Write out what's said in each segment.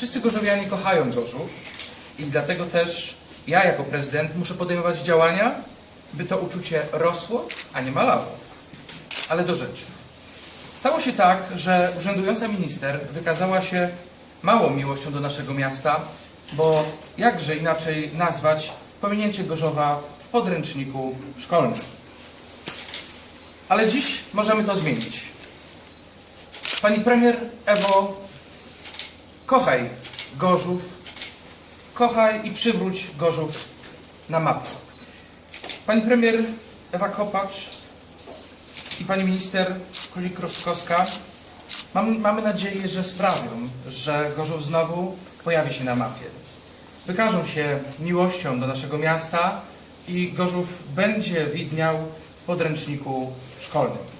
Wszyscy gorzowianie kochają Gorzów i dlatego też ja jako prezydent muszę podejmować działania, by to uczucie rosło, a nie malało. Ale do rzeczy. Stało się tak, że urzędująca minister wykazała się małą miłością do naszego miasta, bo jakże inaczej nazwać pominięcie Gorzowa w podręczniku szkolnym. Ale dziś możemy to zmienić. Pani premier Ewo, kochaj Gorzów, kochaj i przywróć Gorzów na mapę. Pani premier Ewa Kopacz i pani minister Kozik-Rostkowska mam, mamy nadzieję, że sprawią, że Gorzów znowu pojawi się na mapie. Wykażą się miłością do naszego miasta i Gorzów będzie widniał w podręczniku szkolnym.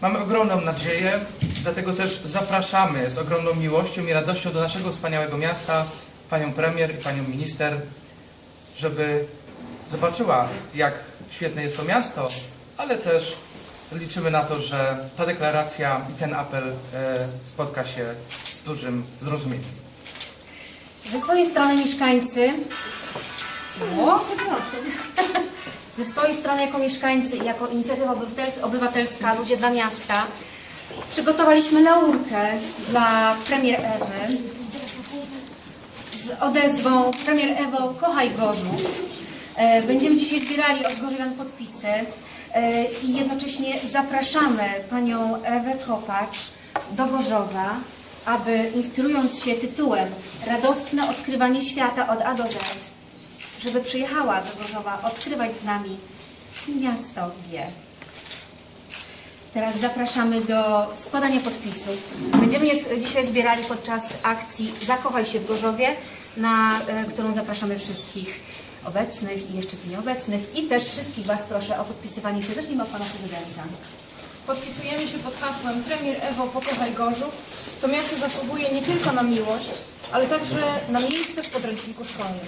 Mamy ogromną nadzieję, dlatego też zapraszamy z ogromną miłością i radością do naszego wspaniałego miasta panią premier i panią minister, żeby zobaczyła, jak świetne jest to miasto, ale też liczymy na to, że ta deklaracja i ten apel e, spotka się z dużym zrozumieniem. Ze swojej strony mieszkańcy. O, Ze swojej strony jako mieszkańcy i jako inicjatywa obywatels- obywatelska Ludzie dla Miasta przygotowaliśmy laurkę dla premier Ewy. Z odezwą Premier Ewo, kochaj Gorzów. E, Będziemy dzisiaj zbierali od Gorzowian podpisy. E, i jednocześnie zapraszamy panią Ewę Kopacz do Gorzowa, aby inspirując się tytułem Radosne odkrywanie świata od A do Z, żeby przyjechała do Gorzowa odkrywać z nami miasto wie. Teraz zapraszamy do składania podpisów. Będziemy je dzisiaj zbierali podczas akcji Zakochaj się w Gorzowie, na e, którą zapraszamy wszystkich obecnych i jeszcze nieobecnych. I też wszystkich Was proszę o podpisywanie się. Zacznijmy od Pana Prezydenta. Podpisujemy się pod hasłem Premier Ewo pokochaj Gorzów. To miasto zasługuje nie tylko na miłość, ale także na miejsce w podręczniku szkolnym.